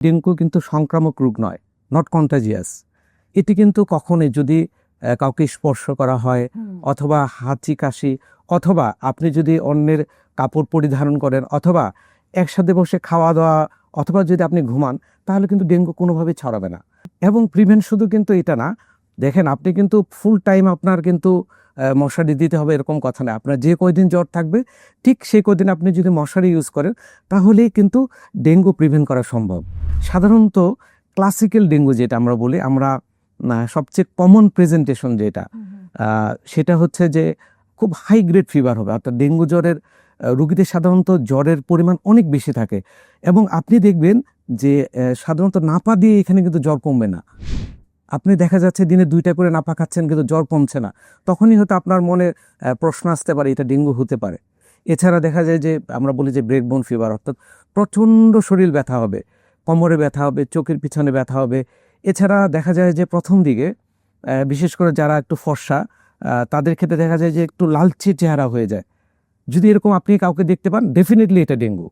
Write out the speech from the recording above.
Dengue কিন্তু সংক্রামক রোগ নয় নট কন্টাজিয়াস এটি কিন্তু কখনোই যদি কাউকে স্পর্শ করা হয় অথবা হাঁচি কাশি অথবা আপনি যদি অন্যের কাপড় পরিধারণ করেন অথবা একসাথে বসে খাওয়া দাওয়া অথবা যদি আপনি ঘুমান তাহলে কিন্তু ডেঙ্গু কোনোভাবেই ছড়াবে না। এবং প্রিভেন্ট শুধু কিন্তু এটা না দেখেন আপনি কিন্তু ফুল টাইম আপনার কিন্তু মশারি দিতে হবে এরকম কথা না। আপনার যে কয়দিন জ্বর থাকবে ঠিক সেই কয়দিন আপনি যদি মশারি ইউজ করেন তাহলেই কিন্তু ডেঙ্গু প্রিভেন্ট করা সম্ভব। সাধারণত ক্লাসিক্যাল ডেঙ্গু যেটা আমরা বলি আমরা সবচেয়ে কমন প্রেজেন্টেশন যেটা সেটা হচ্ছে যে খুব হাই গ্রেড ফিভার হবে। অর্থাৎ ডেঙ্গু জ্বরের রুগীদের সাধারণত জ্বরের পরিমাণ অনেক বেশি থাকে। এবং আপনি দেখবেন যে সাধারণত নাপা দিয়ে এখানে কিন্তু জ্বর কমবে না। আপনি দেখা যাচ্ছে দিনে দুইটা করে নাপা খাচ্ছেন কিন্তু জ্বর কমছে না। তখনই হয়তো আপনার মনে প্রশ্ন আসতে পারে এটা ডেঙ্গু হতে পারে। এছাড়া দেখা যায় যে আমরা বলি যে ব্রেকবোন ফিভার অর্থাৎ প্রচণ্ড শরীর ব্যথা হবে। কোমরে ব্যথা হবে, চোখের পিছনে ব্যথা হবে। এছাড়া দেখা যায় যে প্রথম দিকে বিশেষ করে যারা একটু ফর্সা তাদের ক্ষেত্রে দেখা যায় যে একটু লালচে চেহারা হয়ে যায়। যদি এরকম আপনি কাউকে দেখতে পান ডেফিনেটলি এটা ডেঙ্গু।